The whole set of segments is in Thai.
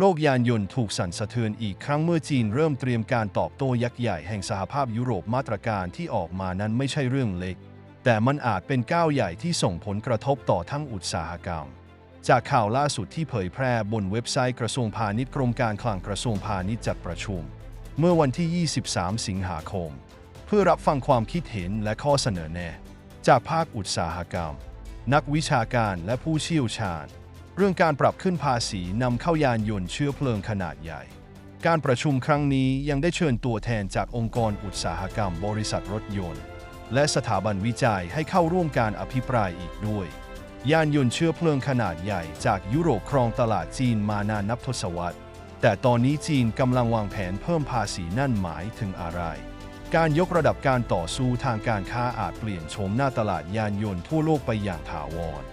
โลกยานยนต์ถูกสั่นสะเทือนอีกครั้งเมื่อจีนเริ่มเตรียมการตอบโต้ยักษ์ใหญ่แห่งสหภาพยุโรปมาตรการที่ออกมานั้นไม่ใช่เรื่องเล็ก แต่มันอาจเป็นก้าวใหญ่ที่ส่งผลกระทบต่อทั้งอุตสาหกรรม จากข่าวล่าสุดที่เผยแพร่บนเว็บไซต์กระทรวงพาณิชย์กรมการคลังกระทรวงพาณิชย์จัดประชุม เมื่อวันที่ 23 สิงหาคม เพื่อรับฟังความคิดเห็นและข้อเสนอแนะ จากภาคอุตสาหกรรม นักวิชาการและผู้เชี่ยวชาญ เรื่องการปรับขึ้นภาษีนำเข้ายานยนต์เชื้อเพลิงขนาดใหญ่ การประชุมครั้งนี้ยังได้เชิญตัวแทนจากองค์กรอุตสาหกรรมบริษัทรถยนต์ และสถาบันวิจัยให้เข้าร่วมการอภิปรายอีกด้วย ยานยนต์เชื้อเพลิงขนาดใหญ่จากยุโรปครองตลาดจีนมานานนับทศวรรษ แต่ตอนนี้จีนกำลังวางแผนเพิ่มภาษีนั่นหมายถึงอะไร การยกระดับการต่อสู้ทางการค้าอาจเปลี่ยนโฉมหน้าตลาดยานยนต์ทั่วโลกไปอย่างถาวร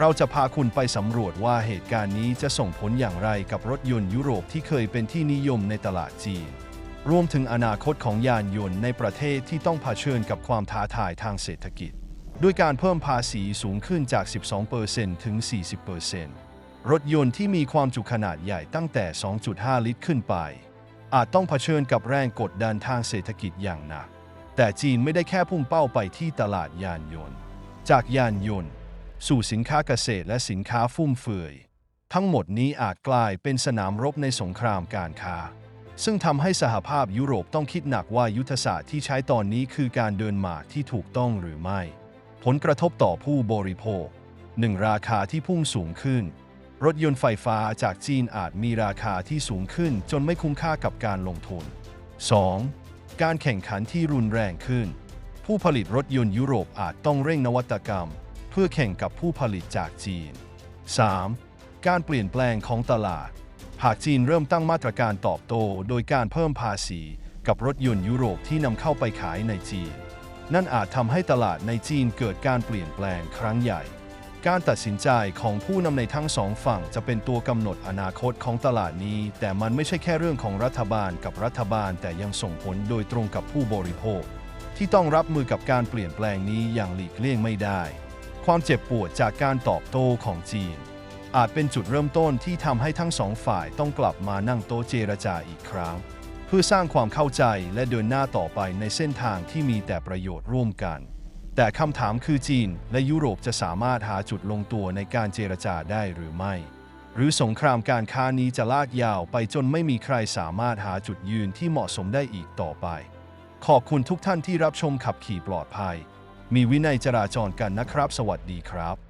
เราจะพาคุณไปสำรวจว่าเหตุการณ์นี้จะส่งผลอย่างไรกับรถยนต์ยุโรปที่เคยเป็นที่นิยมในตลาดจีน รวมถึงอนาคตของยานยนต์ในประเทศที่ต้องเผชิญกับความท้าทายทางเศรษฐกิจ ด้วยการเพิ่มภาษีสูงขึ้นจาก 12%ถึง 40%รถยนต์ที่มีความจุขนาดใหญ่ตั้งแต่ 2.5 ลิตรขึ้นไป อาจต้องเผชิญกับแรงกดดันทางเศรษฐกิจอย่างหนัก แต่จีนไม่ได้แค่พุ่งเป้าไปที่ตลาดยานยนต์ จากยานยนต์ สู่สินค้าเกษตรและสินค้าฟุ่มเฟือย ทั้งหมดนี้อาจกลายเป็นสนามรบในสงครามการค้า ซึ่งทำให้สหภาพยุโรปต้องคิดหนักว่ายุทธศาสตร์ที่ใช้ตอนนี้คือการเดินหมากที่ถูกต้องหรือไม่ ผลกระทบต่อผู้บริโภค 1. ราคาที่พุ่งสูงขึ้น รถยนต์ไฟฟ้าจากจีนอาจมีราคาที่สูงขึ้นจนไม่คุ้มค่ากับการลงทุน 2. การแข่งขันที่รุนแรงขึ้น ผู้ผลิตรถยนต์ยุโรปอาจต้องเร่งนวัตกรรม พื่อแข่งกับผู้ผลิตจากจีน 3. การเปลี่ยนแปลงของตลาด หากจีนเริ่มตั้งมาตรการตอบโต้โดยการเพิ่มภาษีกับรถยนต์ยุโรปที่นำเข้าไปขายในจีน นั่นอาจทำให้ตลาดในจีนเกิดการเปลี่ยนแปลงครั้งใหญ่ การตัดสินใจของผู้นำในทั้งสองฝั่งจะเป็นตัวกำหนดอนาคตของตลาดนี้ แต่มันไม่ใช่แค่เรื่องของรัฐบาลกับรัฐบาล แต่ยังส่งผลโดยตรงกับผู้บริโภค ที่ต้องรับมือกับการเปลี่ยนแปลงนี้อย่างหลีกเลี่ยงไม่ได้ ความเจ็บปวดจากการตอบโต้ของจีน อาจเป็นจุดเริ่มต้นที่ทำให้ทั้งสองฝ่ายต้องกลับมานั่งโต๊ะเจรจาอีกครั้ง เพื่อสร้างความเข้าใจและเดินหน้าต่อไปในเส้นทางที่มีแต่ประโยชน์ร่วมกัน แต่คำถามคือจีนและยุโรปจะสามารถหาจุดลงตัวในการเจรจาได้หรือไม่ หรือสงครามการค้านี้จะลากยาวไปจนไม่มีใครสามารถหาจุดยืนที่เหมาะสมได้อีกต่อไป ขอบคุณทุกท่านที่รับชมขับขี่ปลอดภัย มีวินัยจราจรกันนะครับ สวัสดีครับ